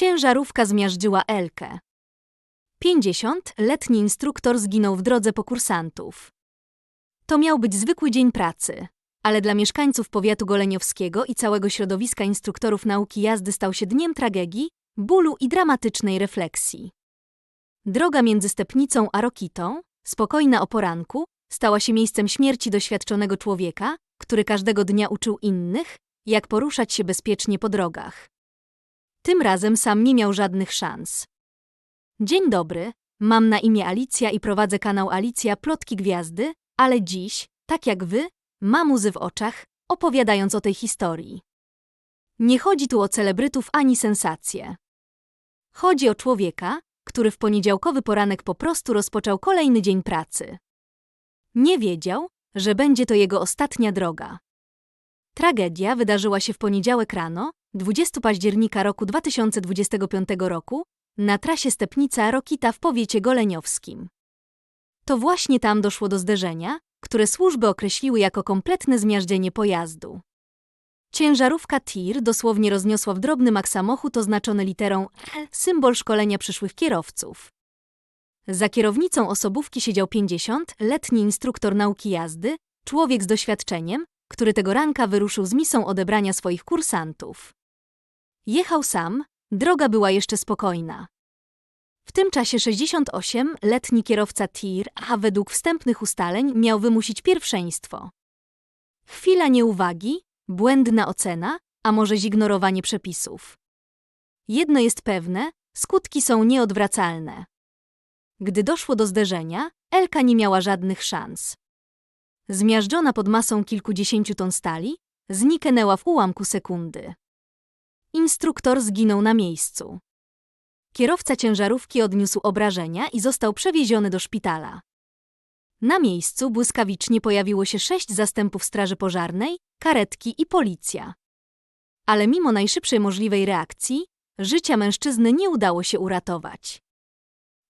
Ciężarówka zmiażdżyła Elkę. 50-letni instruktor zginął w drodze po kursantów. To miał być zwykły dzień pracy, ale dla mieszkańców powiatu goleniowskiego i całego środowiska instruktorów nauki jazdy stał się dniem tragedii, bólu i dramatycznej refleksji. Droga między Stepnicą a Rokitą, spokojna o poranku, stała się miejscem śmierci doświadczonego człowieka, który każdego dnia uczył innych, jak poruszać się bezpiecznie po drogach. Tym razem sam nie miał żadnych szans. Dzień dobry, mam na imię Alicja i prowadzę kanał Alicja Plotki Gwiazdy, ale dziś, tak jak wy, mam łzy w oczach, opowiadając o tej historii. Nie chodzi tu o celebrytów ani sensacje. Chodzi o człowieka, który w poniedziałkowy poranek po prostu rozpoczął kolejny dzień pracy. Nie wiedział, że będzie to jego ostatnia droga. Tragedia wydarzyła się w poniedziałek rano, 20 października roku 2025 roku, na trasie Stepnica-Rokita w powiecie goleniowskim. To właśnie tam doszło do zderzenia, które służby określiły jako kompletne zmiażdżenie pojazdu. Ciężarówka TIR dosłownie rozniosła w drobny mak samochód oznaczony literą L, symbol szkolenia przyszłych kierowców. Za kierownicą osobówki siedział 50-letni instruktor nauki jazdy, człowiek z doświadczeniem, który tego ranka wyruszył z misą odebrania swoich kursantów. Jechał sam, droga była jeszcze spokojna. W tym czasie 68-letni kierowca TIR, a według wstępnych ustaleń miał wymusić pierwszeństwo. Chwila nieuwagi, błędna ocena, a może zignorowanie przepisów. Jedno jest pewne, skutki są nieodwracalne. Gdy doszło do zderzenia, Elka nie miała żadnych szans. Zmiażdżona pod masą kilkudziesięciu ton stali, zniknęła w ułamku sekundy. Instruktor zginął na miejscu. Kierowca ciężarówki odniósł obrażenia i został przewieziony do szpitala. Na miejscu błyskawicznie pojawiło się sześć zastępów straży pożarnej, karetki i policja. Ale mimo najszybszej możliwej reakcji, życia mężczyzny nie udało się uratować.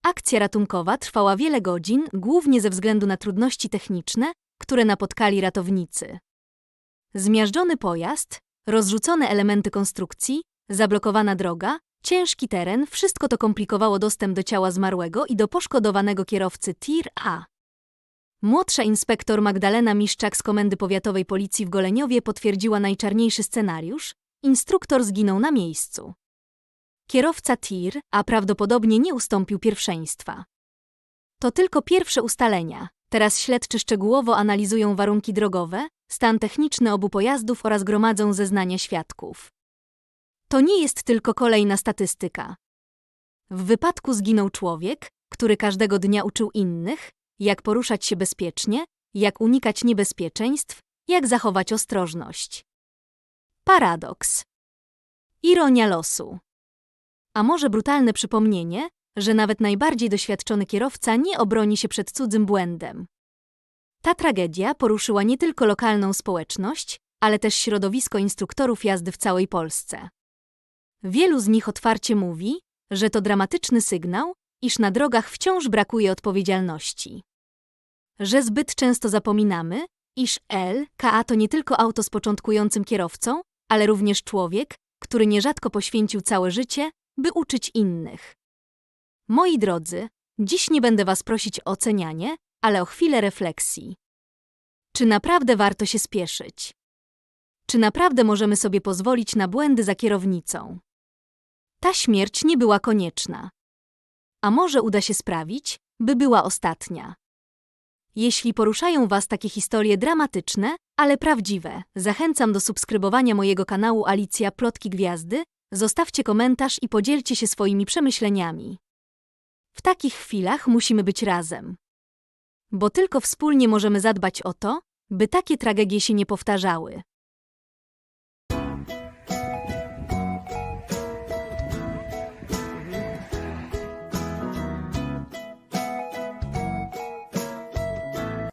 Akcja ratunkowa trwała wiele godzin, głównie ze względu na trudności techniczne, które napotkali ratownicy. Zmiażdżony pojazd, rozrzucone elementy konstrukcji, zablokowana droga, ciężki teren, wszystko to komplikowało dostęp do ciała zmarłego i do poszkodowanego kierowcy TIR A. Młodsza inspektor Magdalena Miszczak z Komendy Powiatowej Policji w Goleniowie potwierdziła najczarniejszy scenariusz. Instruktor zginął na miejscu. Kierowca TIR, a prawdopodobnie nie ustąpił pierwszeństwa. To tylko pierwsze ustalenia. Teraz śledczy szczegółowo analizują warunki drogowe, stan techniczny obu pojazdów oraz gromadzą zeznania świadków. To nie jest tylko kolejna statystyka. W wypadku zginął człowiek, który każdego dnia uczył innych, jak poruszać się bezpiecznie, jak unikać niebezpieczeństw, jak zachować ostrożność. Paradoks. Ironia losu. A może brutalne przypomnienie, że nawet najbardziej doświadczony kierowca nie obroni się przed cudzym błędem. Ta tragedia poruszyła nie tylko lokalną społeczność, ale też środowisko instruktorów jazdy w całej Polsce. Wielu z nich otwarcie mówi, że to dramatyczny sygnał, iż na drogach wciąż brakuje odpowiedzialności. Że zbyt często zapominamy, iż LKA to nie tylko auto z początkującym kierowcą, ale również człowiek, który nierzadko poświęcił całe życie, by uczyć innych. Moi drodzy, dziś nie będę Was prosić o ocenianie, ale o chwilę refleksji. Czy naprawdę warto się spieszyć? Czy naprawdę możemy sobie pozwolić na błędy za kierownicą? Ta śmierć nie była konieczna. A może uda się sprawić, by była ostatnia. Jeśli poruszają Was takie historie dramatyczne, ale prawdziwe, zachęcam do subskrybowania mojego kanału Alicja Plotki Gwiazdy, zostawcie komentarz i podzielcie się swoimi przemyśleniami. W takich chwilach musimy być razem. Bo tylko wspólnie możemy zadbać o to, by takie tragedie się nie powtarzały.